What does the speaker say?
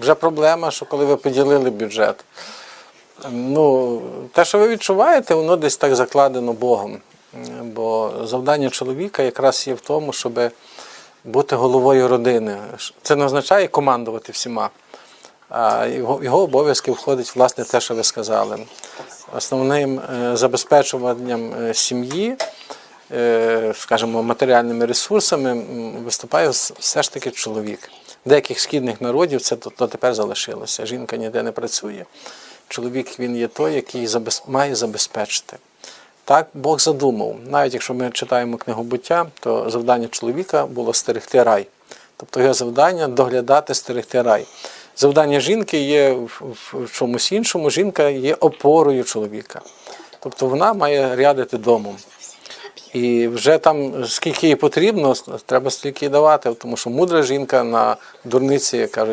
вже проблема, що коли ви поділили бюджет. Ну, те, що ви відчуваєте, воно десь так закладено Богом. Бо завдання чоловіка якраз є в тому, щоб бути головою родини. Це не означає командувати всіма. А його, його обов'язки входить власне те, що ви сказали. Основним е, забезпечуванням е, сім'ї, скажімо, матеріальними ресурсами виступає все ж таки чоловік. Деяких східних народів це то, тепер залишилося. Жінка ніде не працює. Чоловік він є той, який має забезпечити. Так Бог задумав. Навіть якщо ми читаємо книгу буття, то завдання чоловіка було стерегти рай. Тобто його завдання доглядати, стерегти рай. Завдання жінки є в чомусь іншому. Жінка є опорою чоловіка. Тобто вона має рядити домом. І вже там скільки їй потрібно, треба стільки давати, тому що мудра жінка на дурниці, кажуть,